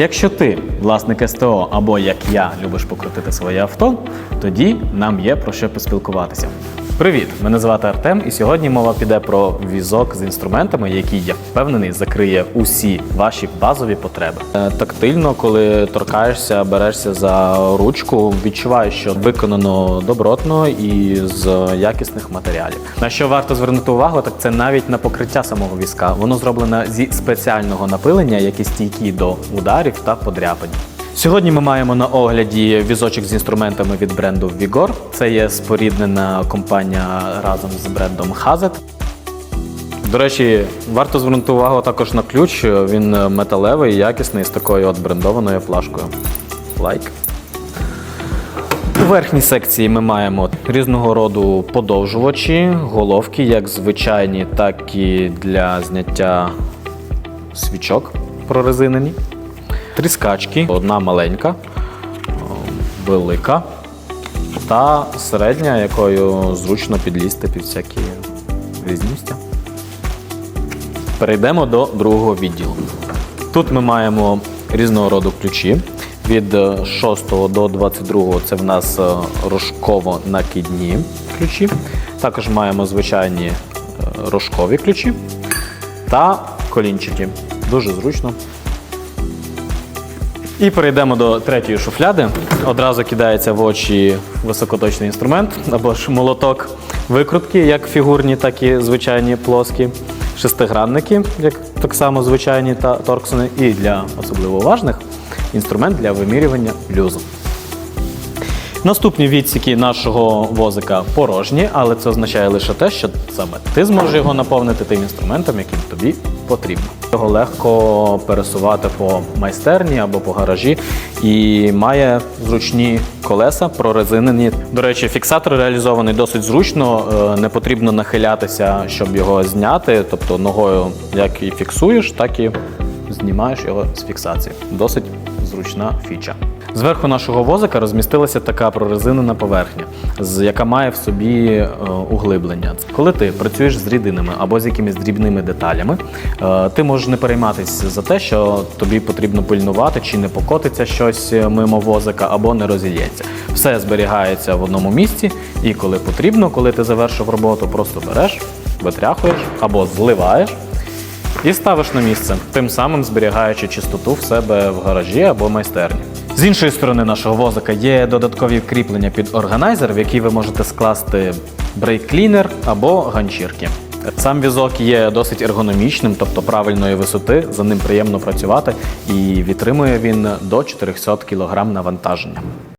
Якщо ти власник СТО або як я любиш покрутити своє авто, тоді нам є про що поспілкуватися. Привіт! Мене звати Артем, і сьогодні мова піде про візок з інструментами, який я впевнений закриє усі ваші базові потреби. Е, Тактильно, коли торкаєшся, берешся за ручку, відчуваєш, що виконано добротно і з якісних матеріалів. На що варто звернути увагу, так це навіть на покриття самого візка. Воно зроблено зі спеціального напилення, які стійкі до ударів та подряпань. Сьогодні ми маємо на огляді візочок з інструментами від бренду Vigor. Це є споріднена компанія разом з брендом Hazet. До речі, варто звернути увагу також на ключ. Він металевий, якісний з такою от брендованою плашкою. Лайк. У верхній секції ми маємо різного роду подовжувачі, головки, як звичайні, так і для зняття свічок прорезинені. Тріскачки, одна маленька, велика та середня, якою зручно підлізти під всякі різні. Перейдемо до другого відділу. Тут ми маємо різного роду ключі. Від е, 6 до 22 це в нас е, рожково-накидні ключі. Також маємо звичайні е, рожкові ключі та колінчики. Дуже зручно. І перейдемо до третьої шуфляди. Одразу кидається в очі високоточний інструмент або ж молоток викрутки, як фігурні, так і звичайні плоскі. Шестигранники, як так само звичайні та торксони, і для особливо уважних інструмент для вимірювання люзу. Наступні відсіки нашого возика порожні, але це означає лише те, що саме ти зможеш його наповнити тим інструментом, яким тобі потрібно. Його легко пересувати по майстерні або по гаражі і має зручні колеса прорезинені. До речі, фіксатор реалізований досить зручно, е, не потрібно нахилятися, щоб його зняти. Тобто ногою як і фіксуєш, так і знімаєш його з фіксації. Досить зручна фіча. Зверху нашого возика розмістилася така прорезинена поверхня, яка має в собі е, углиблення. Коли ти працюєш з рідинами або з якимись дрібними деталями, е, ти можеш не перейматися за те, що тобі потрібно пильнувати, чи не покотиться щось мимо возика, або не розілється. Все зберігається в одному місці, і коли потрібно, коли ти завершив роботу, просто береш, витряхуєш або зливаєш і ставиш на місце, тим самим зберігаючи чистоту в себе в гаражі або майстерні. З іншої сторони нашого возика є додаткові кріплення під органайзер, в який ви можете скласти брейк-клінер або ганчірки. Сам візок є досить ергономічним, тобто правильної висоти, за ним приємно працювати і відтримує він до 400 кг навантаження.